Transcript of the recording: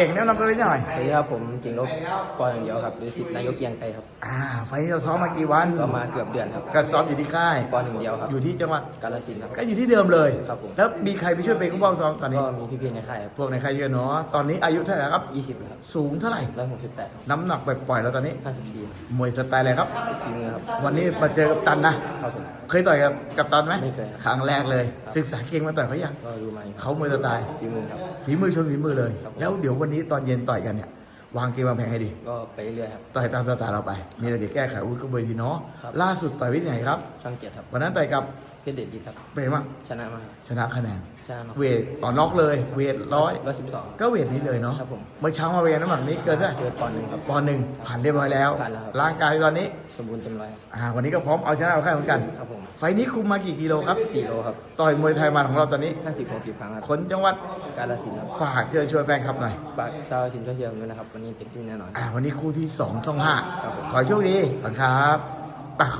เก่งแนะนำตัวนิดหน่อยสวัสดีครับผมเก่งลบปออย่างเดียวครับหรือสิบนายกเกียงไกรครับอ่าไฟล์นี้เราซ้อมมากี่วันก็มาเกือบเดือนครับก็ซ้อมอยู่ที่ค่ายปอหนึ่งเดียวครับอยู่ที่จังหวัดกาลสินธุ์ครับก็อยู่ที่เดิมเลยครับผมแล้วมีใครไปช่วยเป็นผู้เฝ้าซ้อมตอนนี้ก็มีพี่ๆในค่ายครับพวกในใครเยอะเนาะตอนนี้อายุเท่าไหร่ครับยี่สิบครับสูงเท่าไหร่ร้อยหกสิบแปดน้ำหนักปล่อยๆแล้วตอนนี้ห้าสิบสี่มวยสไตล์อะไรครับฝีมือครับวันนี้มาเจอกับตันนะครับผมเคยต่อยกับกับตันไหมไม่เคยครับครั้งแรกเลย ศึกษาเก่งมาต่อยเขายังก็ดูมาอยู่เขามวยสไตล์ฝีมือครับฝีมือชนฝีมือเลยครับแล้วเดี๋ยววันนี้ตอนเย็นต่อยกันเนี่ย วางเกมวางแผนให้ดี ก็ไปเรื่อยๆครับ ต่อยตามสไตล์เราไป นี่เราเดี๋ยวแก้ไขอาวุ้นก็เบอร์ทีเนาะ ครับ ล่าสุดต่อยวิทย์ไหนครับ ช่างเกียรติครับวันนั้นต่อยกับเพชรเดชดีครับ เปรมั่งชนะมาครับชนะคะแนน ชนะมาเวทต่อน็อกเลย เวทร้อย ร้อยสิบสอง ก็เวทนี้เลยเนาะ ครับผม เมื่อเช้ามาเวทน้ำหนักนี้เกินเท่าไหร่เกิดปอนหนึ่งครับ ปอนด์หนึ่งผ่านเรียบร้อยแล้ว ผ่านแล้วครับ ร่างกายตอนนี้ สมบูรณ์เต็มร้อยครับอ่าวันนี้ก็พร้อมเอาชนะเอาแค่เหมือนกัน ครับผม ไฟล์นี้คุมมากี่กิโลครับ สี่โลครับต่อยมวยไทยมาของเราตอนนี้ ห้าสิบหกสิบครั้งครับคนจังหวัดกาลสินธุ์ครับฝากเชิญชวนแฟนคลับหน่อยฝากชาวสินช่วยเชียร์ผมด้วยนะครับ วันนี้เต็มที่แน่นอน อ่าวันนี้คู่ที่สองช่องห้าครับผมขอให้โชคดีขอบคุณครับอะ